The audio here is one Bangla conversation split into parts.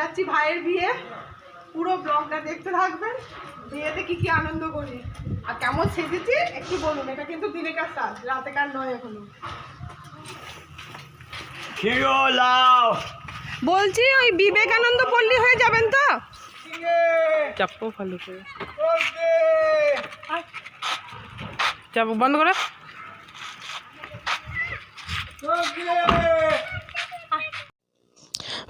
যাচ্ছি ভাইয়ের বিয়ে। পুরো ব্লগটা দেখতে থাকবেন। বিয়েতে কি কি আনন্দ করি। আর কেমন সেজেছি একটু বলুন এটা কিন্তু দিনে কাজ কাজ রাতে কার নয় এখনও। বলছি ওই বিবেকানন্দ পল্লী হয়ে যাবেন তো? চাপো ভালো করে। চাপো বন্ধ করে।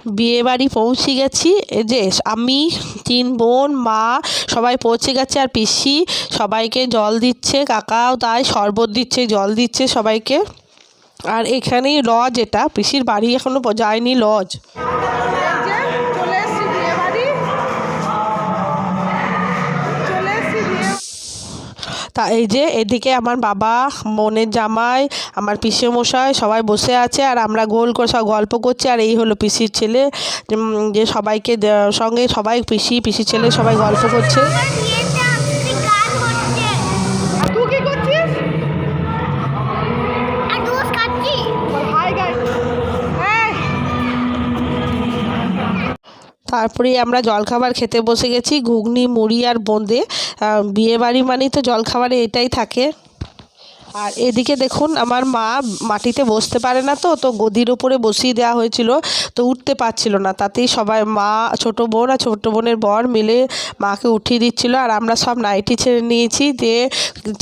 বিয়ে বাড়ি পৌঁছে গেছি। যে, আমি, তিন বোন, মা, সবাই পৌঁছে গেছে আর পিসি সবাইকে জল দিচ্ছে, কাকাও তাই শরবত দিচ্ছে, জল দিচ্ছে সবাইকে। আর এখানেই লজ এটা, পিসির বাড়ি এখনও যায়নি লজ এই যে এদিকে আমার বাবা, মনের জামাই, আমার পিসে মশাই সবাই বসে আছে আর আমরা গোল করে সব গল্প করছি আর এই হলো পিসির ছেলে। যে সবাইকে সঙ্গে সবাই পিসি, পিসির ছেলে সবাই গল্প করছে। তারপরে আমরা জলখাবার খেতে বসে গেছি ঘুগনি মুড়ি আর বোঁদে। আহ, বিয়ে বাড়ি মানেই তো জলখাবারে এটাই থাকে। আর এদিকে দেখুন আমার মা মাটিতে বসতে পারে না তো তো গদির ওপরে বসিয়ে দেওয়া হয়েছিল তো উঠতে পারছিল না। তাতেই সবাই মা ছোট বোন আর ছোট বোনের বর মিলে মাকে উঠিয়ে দিচ্ছিল। আর আমরা সব নাইটি ছেড়ে নিয়েছি দিয়ে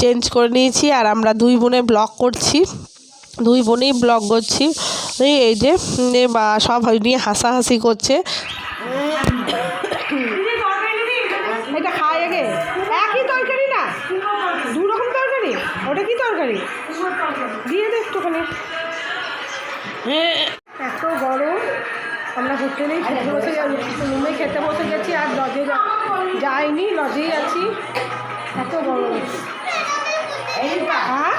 চেঞ্জ করে নিয়েছি আর আমরা দুই বোনে ব্লক করছি। দুই বোনেই ব্লগ করছি। এই যে সব নিয়ে হাসাহাসি করছে। এটা খাই আগে একই তরকারি না? দু রকম তরকারি? ওটা কি তরকারি? দিয়ে দে একটুখানি। এত গরম। আমরা হোটেলেই খেতে বসে রুমে খেতে বসে গেছি আর লজে যাইনি, লজেই আছি। এত গরম। হ্যাঁ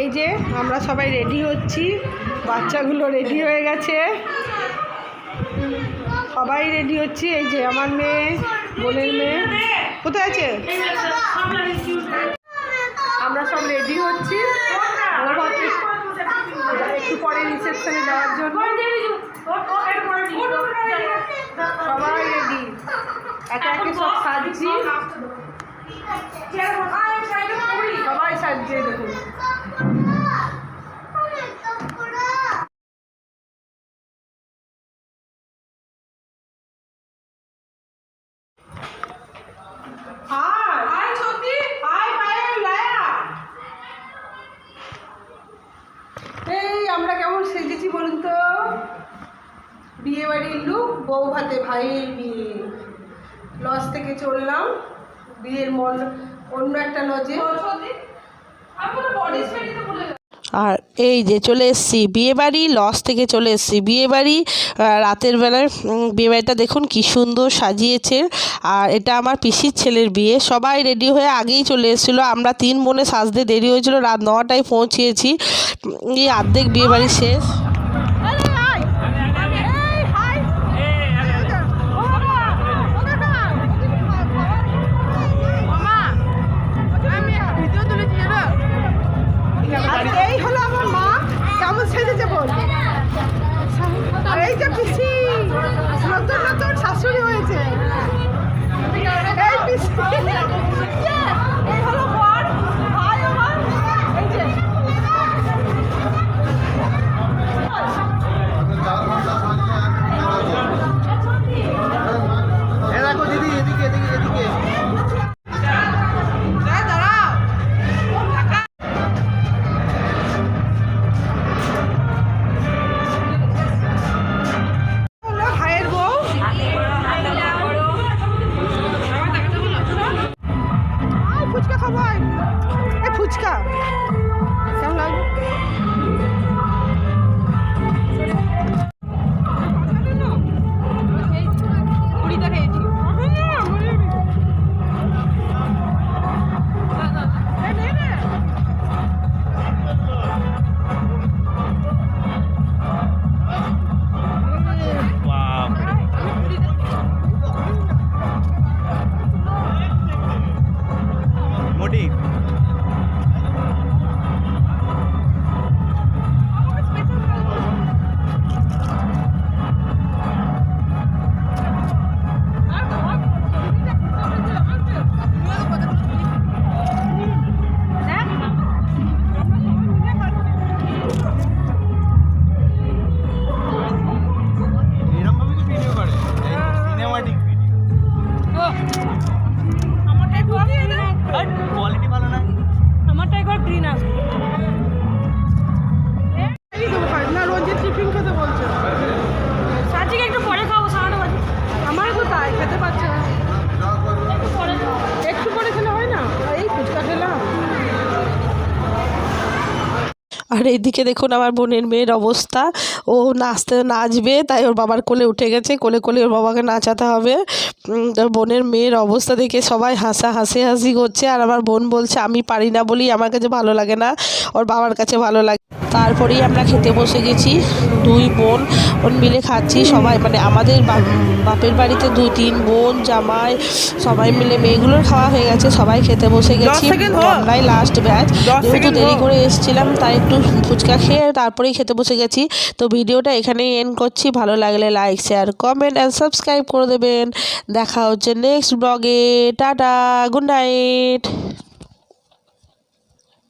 এই যে আমরা সবাই রেডি হচ্ছি। বাচ্চাগুলো রেডি হয়ে গেছে। সবাই রেডি হচ্ছি। এই যে আমার মেয়ে, বোনের মেয়ে। কোথায় আছে? আমরা সব রেডি হচ্ছি। একটু পরে রিসেপশনে যাওয়ার জন্য। সবাই রেডি একে একে সব সাজছি। সবাই সাজছে দেখুন হাই হাই সত্যি হাই পায়ে লায়া এই আমরা কেমন সেজেছি বলুন তো বিয়ে বাড়ির লুক বউ ভাতে ভাইয়ের বিয়ে। লজ থেকে চললাম, বিয়ের মন, অন্য একটা লজে। আর এই যে চলে এসেছি বিয়েবাড়ি লস থেকে চলে এসেছি বিয়েবাড়ি। রাতের বেলায় বিয়েবাড়িটা দেখুন কি সুন্দর সাজিয়েছে। আর এটা আমার পিসির ছেলের বিয়ে। সবাই রেডি হয়ে আগেই চলে এসেছিল। আমরা তিন বোনে সাজতে দেরি হয়েছিল। রাত নটায় পৌঁছিয়েছি এই অর্ধেক বিয়েবাড়ি শেষ। doctrinas. আর এইদিকে দেখুন আমার বোনের মেয়ের অবস্থা। ও নাচতে নাচবে তাই ওর বাবার কোলে উঠে গেছে কোলে কোলে ওর বাবাকে নাচাতে হবে। তো বোনের মেয়ের অবস্থা দেখে সবাই হাসা হাসি হাসি করছে। আর আমার বোন বলছে আমি পারি না বলি আমার কাছে ভালো লাগে না ওর বাবার কাছে ভালো লাগে তারপরেই আমরা খেতে বসে গেছি দুই বোন মিলে খাচ্ছি সবাই। মানে আমাদের বাপের বাড়িতে দুই তিন বোন জামাই সবাই মিলে মেয়েগুলোর খাওয়া হয়ে গেছে সবাই খেতে বসে গেছি। আমরাই লাস্ট ব্যাচ যেহেতু দেরি করে এসেছিলাম তাই একটু ফুচকা খেয়ে তারপরেই খেতে বসে গেছি। তো ভিডিওটা এখানেই এন্ড করছি। ভালো লাগলে like share comment and subscribe করে দেবেন। দেখা হচ্ছে নেক্সট ব্লগে টাটা গুড নাইট